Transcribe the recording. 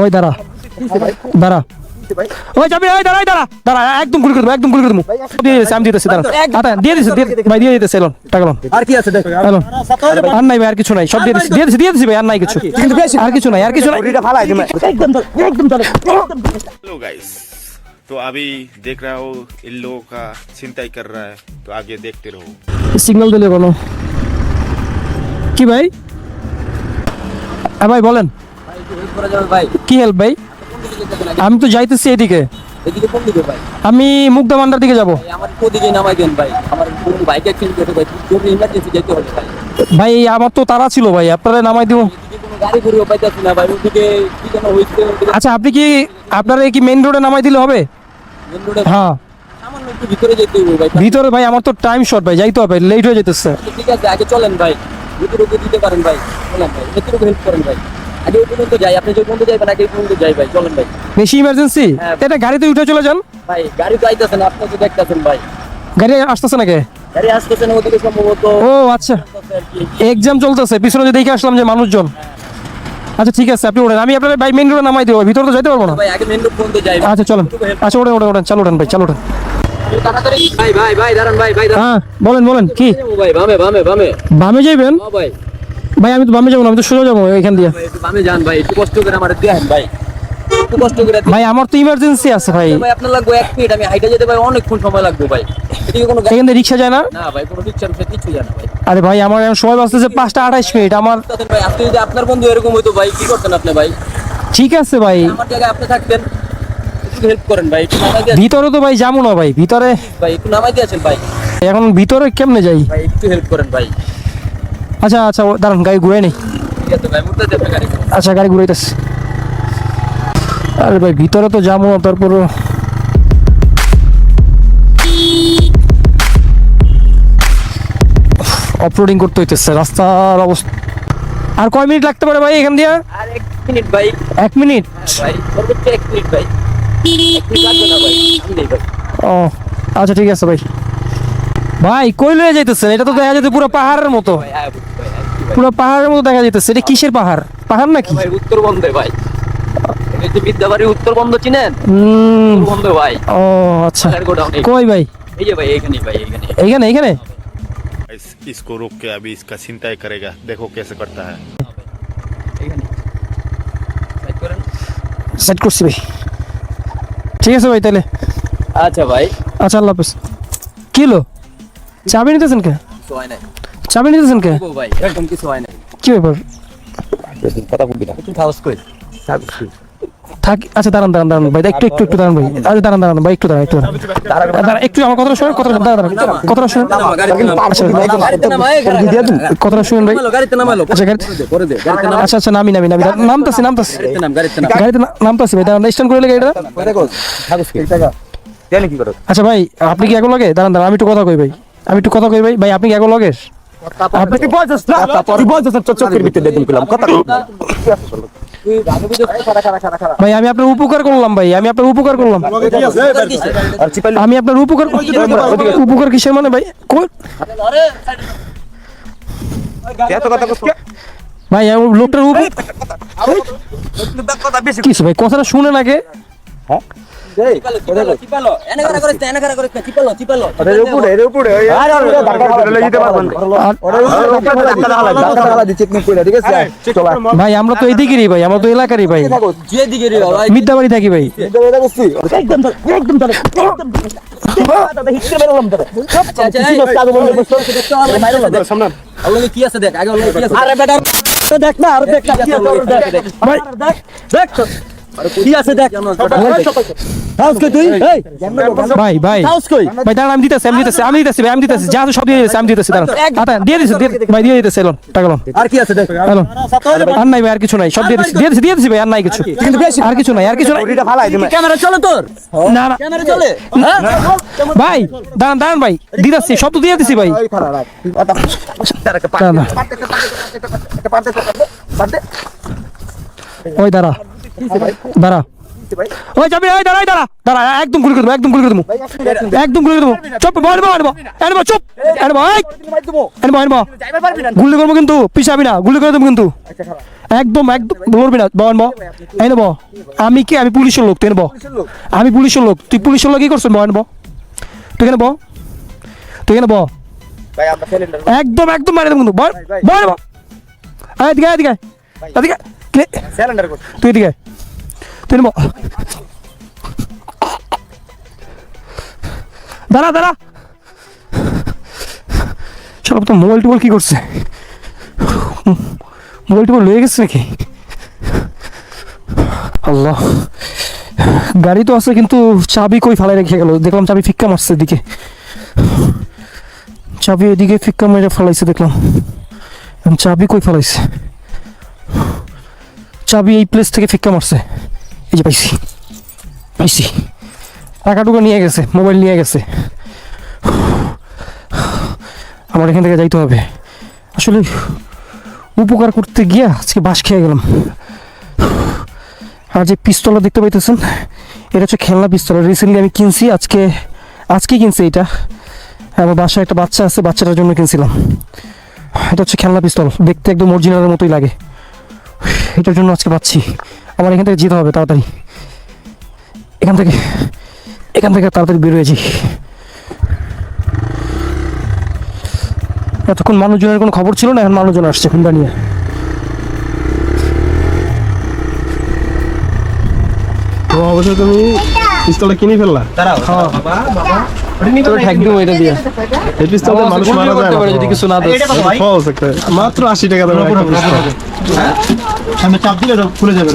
ওই দাঁড়া দাঁড়া ওই যাবি ওই দাঁড়া ওই দাঁড়া দাঁড়া একদম গুলি করে দেবো একদম গুলি করে দেবো দিয়ে দিয়েছি আমি দিতেছি দাঁড়া আচ্ছা, দিয়ে দিয়েছি দিয়ে ভাই দিয়ে দিতেছি এলন টাকা লোন আর কি আছে দেখ এলন আর নাই ভাই আর কিছু নাই সব দিয়ে দিচ্ছি দিয়ে দিচ্ছি দিয়ে দিচ্ছি ভাই আর নাই কিছু আর কিছু নাই আর কিছু নাই ওটা ফালাই দিমে हेलो गाइस तो अभी देख रहा हो इन लोगों का चिंताई कर रहा है तो आगे देखते रहो সিগন্যাল দিলে কোনো কি ভাই হ্যাঁ ভাই, বলেন। কি হেল্প ভাই? আমি তো যাইতেছি এদিকে। আমি মুগ্ধা মান্ডার দিকে যাব। আমার নামাই ভাই আমার হবে ভাই আমার তো তারা ছিল ভাই, আপনারা নামাই দিব। আচ্ছা আপনি কি, আপনারা কি মেইন রোডে নামাই দিলে হবে? মেন হ্যাঁ। ভিতরে ভাই ভিতরে ভাই আমার তো টাইম শর্ট ভাই, যাইতে হবে লেট হয়ে যেতেছে ঠিক আছে আগে চলেন ভাই দিতে পারেন ভাই চলেন ভাই হেল্প করেন ভাই। আগে ওই পর্যন্ত যাই আপনি যে পর্যন্ত যাইবেন আগে ওই পর্যন্ত যাই ভাই চলেন ভাই। বেশি ইমার্জেন্সি হ্যাঁ। এটা গাড়িতে উঠে চলে যান? ভাই গাড়ি তো আইতেছেন আপনি তো দেখতেছেন ভাই। গাড়ি আসতেছে নাকি? গাড়ি আসতেছেন ওদিকে সম্ভবত ও আচ্ছা। এক্সাম চলতেছে পিছনে যে দেখে আসলাম যে মানুষজন। আচ্ছা ঠিক আছে আপনি ওঠেন আমি আপনার ভাই মেইন রোডে নামাই দেবো ভিতরে তো যেতে পারব না? ভাই আগে মেন রোড পর্যন্ত যাই আচ্ছা চলেন। আচ্ছা ওঠেন ওঠেন ওঠেন চালু ওঠেন ভাই চালু ওঠেন ভাই ভাই ভাই দাঁড়ান ভাই ভাই দাঁড়ান। হ্যাঁ বলেন বলেন কি? ভাই বামে বামে বামে। বামে যাইবেন? ও ভাই। ভাই আমি তো বামে যাব না আমি তো সোজা যাব এখান দিয়ে। বামে যান ভাই একটু কষ্ট করে আমার ভাই। একটু কষ্ট করে ভাই আমার তো ইমার্জেন্সি আছে ভাই। ভাই আপনার লাগবে এক মিনিট আমি হাইটে যেতে ভাই অনেকক্ষণ সময় লাগবে ভাই। এদিকে কোনো এখান থেকে রিক্সা যায় না? না ভাই কোনো রিক্সা রুক্সা কিছু ভাই। আরে ভাই আমার এখন সময় বাঁচতেছে পাঁচটা মিনিট আমার ভাই আপনি যদি আপনার বন্ধু এরকম হইতো ভাই কি করতেন আপনি ভাই? ঠিক আছে ভাই। আমার জায়গায় আপনি থাকতেন। একটু হেল্প করেন ভাই একটু নামাই দিয়ে ভিতরে তো ভাই যাব না ভাই ভিতরে। ভাই একটু নামাই দিয়েছেন ভাই? এখন ভিতরে কেমনে যাই? ভাই একটু হেল্প করেন ভাই। আচ্ছা আচ্ছা ও দাঁড়ান গাড়ি ঘুরে নেই। ঠিক আছে ভাই মুদ্রা দেবে গাড়ি আচ্ছা গাড়ি ঘুরাইতেছে আরে ভাই ভিতরে তো যাব না তারপর অফরোডিং করতে হইতেছে রাস্তার অবস্থা। আর কয় মিনিট লাগতে পারে ভাই এখান দিয়ে? আর এক মিনিট ভাই। এক মিনিট? ভাই সর্বোচ্চ এক মিনিট ভাই। এক মিনিট লাগবে না ভাই আমি নেই ভাই ও আচ্ছা ঠিক আছে ভাই ভাই কই লয়ে যাইতেছেন এটা তো দেখা যাচ্ছে পুরো পাহাড়ের মতো ভাই হ্যাঁ ভাই হ্যাঁ, পুরো পাহাড়ের মতো দেখা যাইতেছে এটা কিসের পাহাড় পাহাড় নাকি ভাই উত্তরবঙ্গে ভাই এই যে বিদ্যাবাড়ি উত্তরবঙ্গ চিনেন উম, উত্তরবঙ্গ ভাই ও আচ্ছা আর গোডাউন কই ভাই এই যে ভাই এখানে ভাই এখানে এইখানে এইখানে इस, इसको रोक के अभी इसका चिंताई करेगा देखो कैसे करता है এখানে সাইড করেন সেট করছি ভাই ঠিক আছে ভাই তাহলে। আচ্ছা ভাই। আচ্ছা আল্লাহ হাফেজ। কি হলো? চাবি নিতেছেন কে? কিছু চাবি নিতেছেন কে? ভাই? একদম কিছু হয় নাই। কি ব্যাপার? কথা বলবি না। একটু সাহস কই থাক আচ্ছা দাঁড়ান দাঁড়ান দাঁড়ান ভাই একটু একটু একটু দাঁড়ান ভাই। আচ্ছা দাঁড়ান দাঁড়ান ভাই একটু দাঁড়ান একটু দাঁড়ান। একটু আমার কথাটা শুনুন কথাটা দাঁড়ান কথাটা শুনুন। কথাটা শুনুন ভাই। আচ্ছা গাড়ি পরে দে গাড়িতে নাম আচ্ছা আচ্ছা নামি নামি নামি নামতাছি নামতাছি। গাড়িতে নাম গাড়িতে নাম। না- নামতাছি ভাই দাঁড়ান স্ট্যান্ড করে গাড়িটা। আচ্ছা ভাই আপনি কি এখন লাগে? দাঁড়ান দাঁড়ান আমি একটু কথা কই ভাই। আমি একটু কথা কই ভাই। ভাই আপনি কি এখন লগের আপনি তুই ভালো বুঝে খাড়া খাড়া খাড়া খাড়া ভাই আমি আপনার উপকার করলাম ভাই আমি আপনার উপকার করলাম। আমি আপনার উপকার উপকার কিসের মানে ভাই? ভাই লোকটার উপর কিছু ভাই কথাটা শুনে নাকি এনে ভাই আমরা তো এদিকেরই ভাই আমরা তো এলাকারই ভাই। যে দিকে রে ভাই। মিদ্যাবাড়ি থাকি ভাই। হবে, না, দেখ। কি আছে দেখ আগে কি আছে। আরে বেটা দেখ না আরে দেখ না কি আছে ওর লগে দেখ দেখ দেখ। কি আছে দেখ তুই ভাই ভাই ভাই দাঁড়ান আমি দিতেছি আমি দিতেছি আমি দিতেছি ভাই আমি দিতেছি যা সব দিয়ে দিতেছি আমি দিতেছি দাঁড়ান আচ্ছা দিয়ে দিতেছি ভাই দিয়ে দিতেছি এলন টাকা লোন আর কি আছে দেখ এলন আর নাই ভাই আর কিছু নাই সব দিয়ে দিচ্ছি দিয়ে দিচ্ছি দিয়ে দিচ্ছি ভাই আর নাই কিছু আর কিছু নাই আর কিছু নাই ক্যামেরা চলে তোর না না ক্যামেরা চলে হ্যাঁ ভাই দাঁড়ান দাঁড়ান ভাই দিতেছি সব তো দিয়ে দিছি ভাই। ওই দাঁড়া দাঁড়া। ওই যাবি, ওই একদম একদম একদম করব কিন্তু গুলি কিন্তু। একদম একদম আমি কি, আমি পুলিশের লোক, তুই আমি পুলিশের লোক, তুই পুলিশের লোক কি করছিস বল নেব তুই কেন বল। তুই কেন বল। একদম একদম মারি দেবো কিন্তু। তুই এদিকে তুই নেব দাঁড়া দাঁড়া। সব তো মোবাইল টোবাইল কি করছে? মোবাইল টোবাইল লয়ে গেছে নাকি? আল্লাহ। গাড়ি তো আছে কিন্তু চাবি কই ফালাই রেখে গেল? দেখলাম চাবি ফিক্কা মারছে এদিকে। চাবি এদিকে ফিক্কা মেরে ফেলাইছে দেখলাম। চাবি কই ফেলাইছে? চাবি এই প্লেস থেকে ফিক্কা মারছে। এই যে পাইছি। পাইছি। টাকাটুকু নিয়ে গেছে মোবাইল নিয়ে গেছে। আমার এখান থেকে যাইতে হবে। আসলে উপকার করতে গিয়া আজকে বাস খেয়ে গেলাম। আর যে পিস্তলটা দেখতে পাইতেছেন, এটা হচ্ছে খেলনা পিস্তল। রিসেন্টলি আমি কিনছি, আজকে আজকে কিনছি এটা। আমার বাসায় একটা বাচ্চা আছে, বাচ্চাটার জন্য কিনছিলাম। এটা হচ্ছে খেলনা পিস্তল। দেখতে একদম অরিজিনালের মতোই লাগে। এটার জন্য আজকে পাচ্ছি। আমার এখান থেকে যেতে হবে তাড়াতাড়ি। এখান থেকে এখান থেকে তাড়াতাড়ি বেরোয়েছি এতক্ষণ মানুষজনের কোনো খবর ছিল না? এখন মানুষজন আসছে খুন্দা নিয়ে। তো অবশ্যই তুমি পিস্তলটা কিনে ফেললা? তোর ঠ্যাক দিব এটা দিয়ে। এই পিস্তলে মানুষ মারা যায় না যদি কিছু না মাত্র আশি টাকা দামের একটা পিস্তল সামনে চাপ দিলে খুলে যাবে